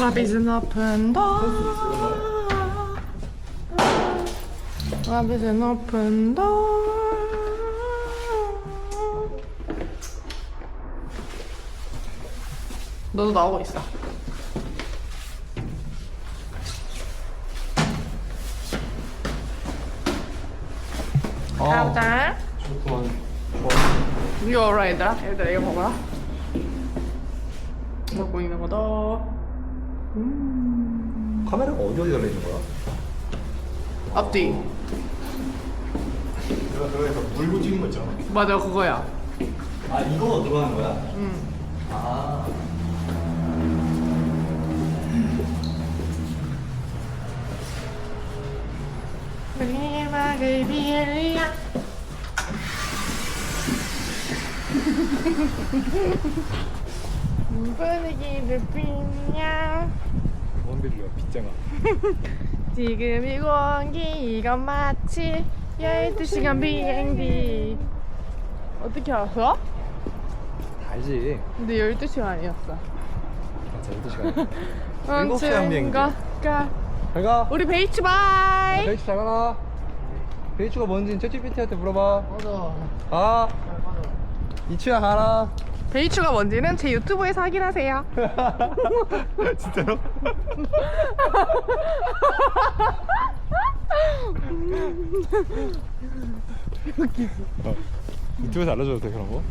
Love is an open door. Love is an open door. 너도 나오고 있어. 가자. 좋구만. 알아 얘들아? 얘들아 이거 봐봐라. 먹고 있는 거다. 카메라가 어디 어디 달려 있는 거야? 앞뒤. 내가 그거에서 물고 찍는 거 있잖아. 맞아 그거야. 아 이거 들어가는 거야? 응. 아. 마지막을 빌려. 분위기를 빌려. 뭔 빌려 빗장아. 지금 이 공기가 마치 12시간 비행기. 어떻게 알았어? 알지. 근데 12시간 아니었어. 맞아 12시간. 일곱 시간 비행기. 언젠가 잘 가. 우리 베이츠 바이. 베이츠 잘 가라. 베이츠가 뭔지 챗GPT한테 물어봐. 맞아. 아. 이치야 가라. 베이츠가 뭔지는 제 유튜브에서 확인하세요. 진짜로? 어, 유튜브에서 알려줘도 돼 그런 거?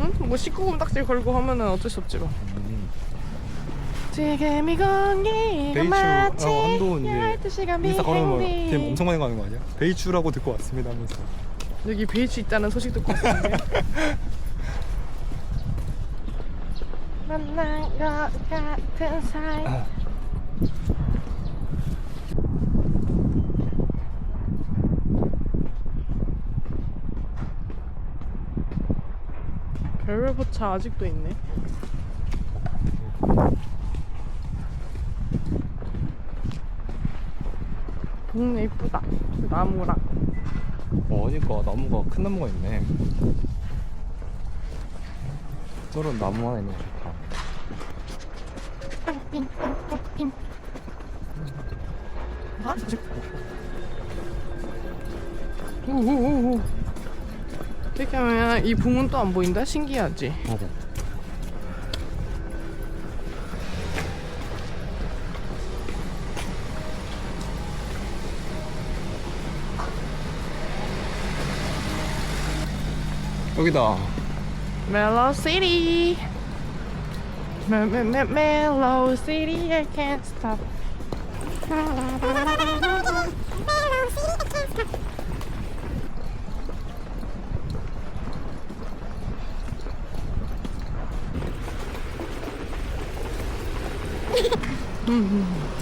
응? 뭐 19금 딱지 걸고 하면은 어쩔 수 없지 뭐. 지금 이 공기가 베이추 마치 어, 한돈 이제 12시간 인스타 걸으면 비행기. DM 엄청 많이 가는 거 아니야? 베이추라고 듣고 왔습니다 하면서 여기 베이츠 있다는 소식 듣고 왔는데 만난 것 같은 사이 별별 포차 아직도 있네 동네 이쁘다 나무랑 어, 그러니까? 나무가 큰 나무가 있네. 저런 나무 하나 있는 거 좋다. 이렇게 하면 이 붕은 또 안 보인다? 신기하지? 맞아 여기다 Mellow City Me- me- me- Mellow City I can't stop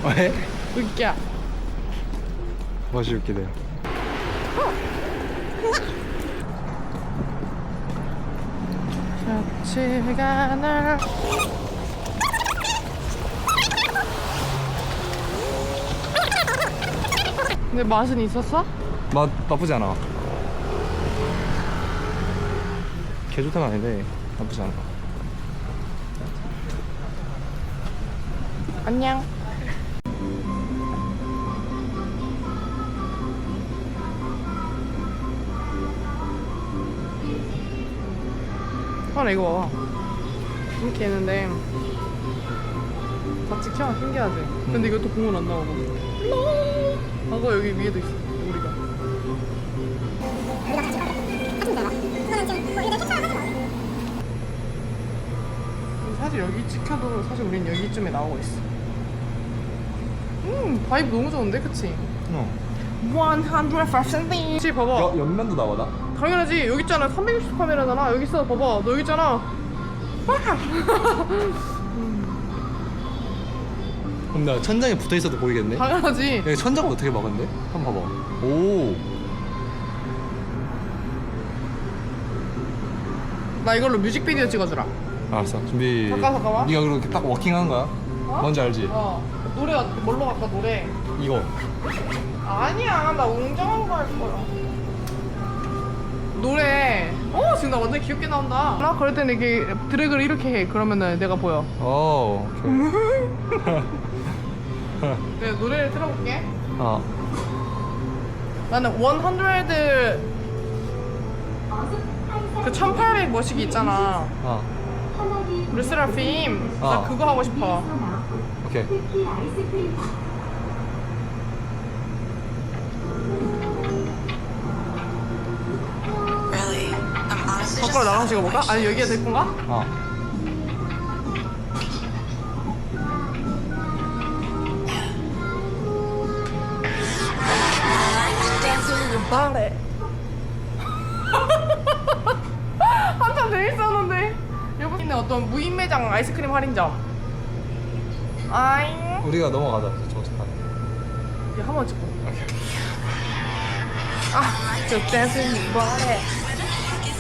왜? 웃겨 맛이 웃기네 날. 근데 맛은 있었어? 맛 나쁘지 않아. 개 좋다는 아닌데 나쁘지 않아. 안녕 하나 이거 봐봐 이렇게 있는데 다 찍혀 신기하지? 근데 이것도 공은 안 나오고 아까 여기 위에도 있어 우리가 사실 여기 찍혀도 사실 우린 여기쯤에 나오고 있어 음 바이브 너무 좋은데 그치? 어. 100% 그치 봐봐 여, 옆면도 나와 나? 당연하지. 여기 있잖아. 360 카메라잖아. 여기 있어. 봐봐. 너 여기 있잖아. 그럼 나 천장에 붙어 있어도 보이겠네? 당연하지. 여기 천장을 어떻게 막았는데? 한번 봐봐. 오! 나 이걸로 뮤직비디오 찍어주라. 알았어. 준비. 잠깐, 잠깐만. 네가 그렇게 딱 워킹하는 거야? 뭔지 알지? 어. 노래 뭘로 갈까 노래? 이거. 아니야. 나 웅장한 거할 거야 노래 어 지금 나 완전 귀엽게 나온다 나 그럴 때는 이게 드래그를 이렇게 해 그러면은 내가 보여 오, 오케이. 내가 노래를 틀어볼게 어. 나는 100, 그 1800 뭐시기 있잖아 어. 르세라핌 나 어. 그거 하고 싶어 오케이. 밖으로 나가서 찍어볼까? 아니 여기가 될 건가? 어. 말해 한참 재밌었는데 여기 있는 어떤 무인 매장 아이스크림 할인점 아잉 우리가 넘어가자. 정착하네. 야, 한번 찍고 아, 저 댄스는 뭐래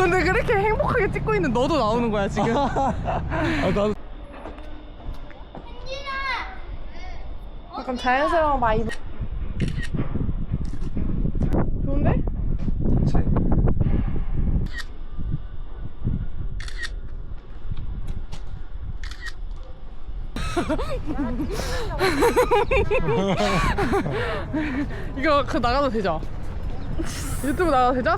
근데 그렇게 행복하게 찍고 있는 너도 나오는 거야 지금 아, 나도. 약간 자연스러운 바이브 좋은데? 그치. 이거 그 나가도 되죠? 유튜브 나가도 되죠?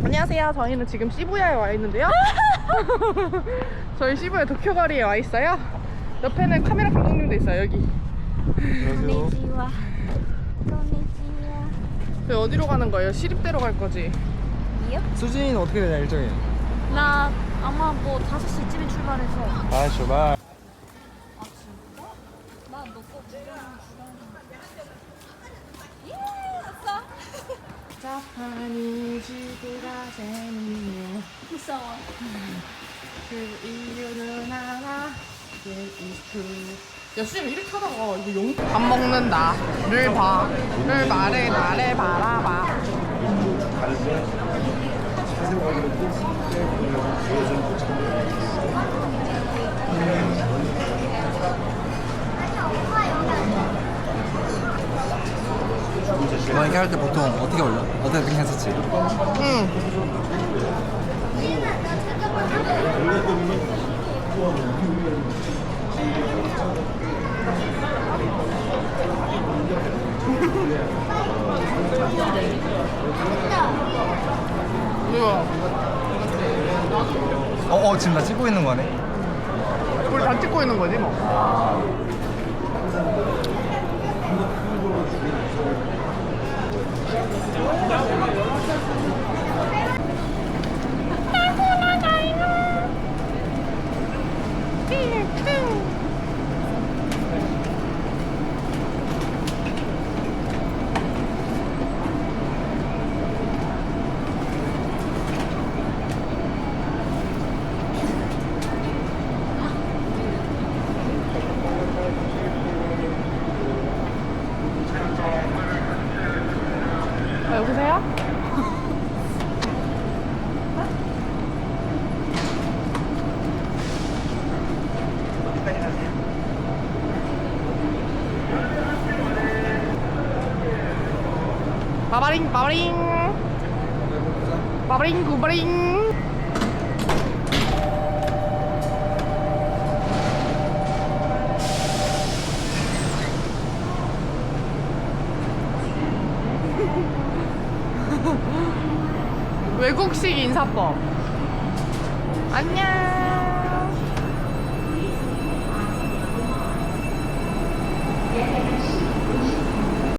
안녕하세요. 저희는 지금 시부야에 와 있는데요. 저희 시부야 도쿄거리에 와 있어요. 옆에는 카메라 감독님도 있어요. 여기. 안녕하세요. 저희 어디로 가는 거예요? 시립대로 갈 거지. 이요? 수진이는 어떻게 되냐, 일정이? 나 아마 뭐 5시쯤에 출발해서 아, 출발. 나너꼭 예, 아싸. 자파니지가 재밌네. 무서워. 그 이유는 하나. 야 수진 이렇게 하다가 이거 용... 밥 먹는다를 봐를 말해 나를 바라봐 뭐 이렇게 할 때 보통 어떻게 올려? 어떻게 했었지? 응 어, 어 지금 나 찍고 있는 거네. 우리 다 찍고 있는 거지 뭐 바바링 바바링. 바바링 구바링. 외국식 인사법. 안녕